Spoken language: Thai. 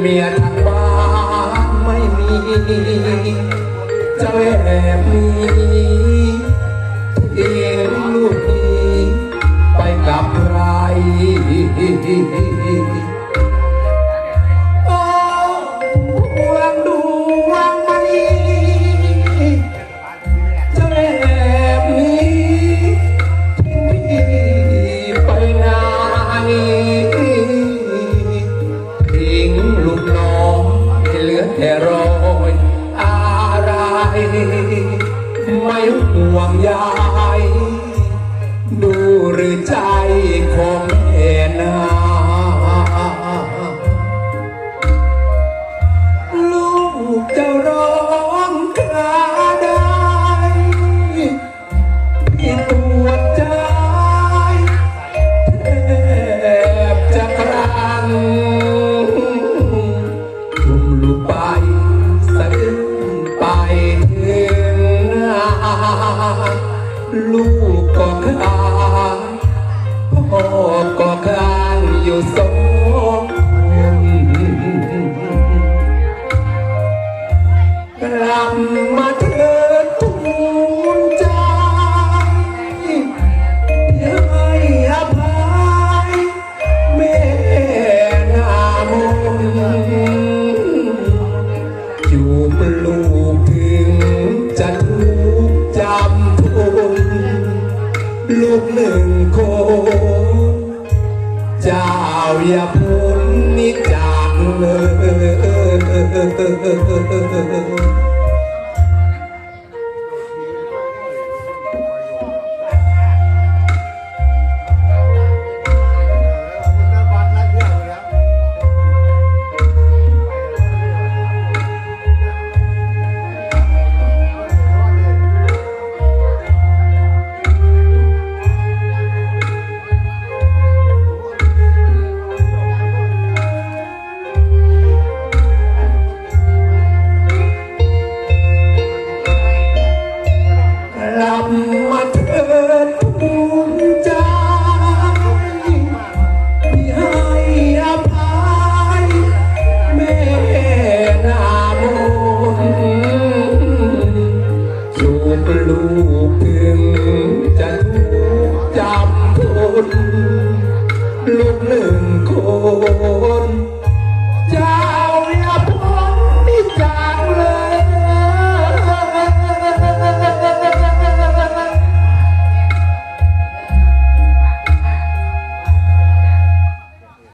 เมียทางบ้านไม่มีจะแอบมี แต่รอยอะไร ไม่ห่วงใยดูหรือใจคงเห็น ลูกก็ขายพ่อ ลูกหนึ่งคนเจ้าอย่าพูดนิจจากเลย ลูกถึงจะถูกจำทนลูกหนึ่งคน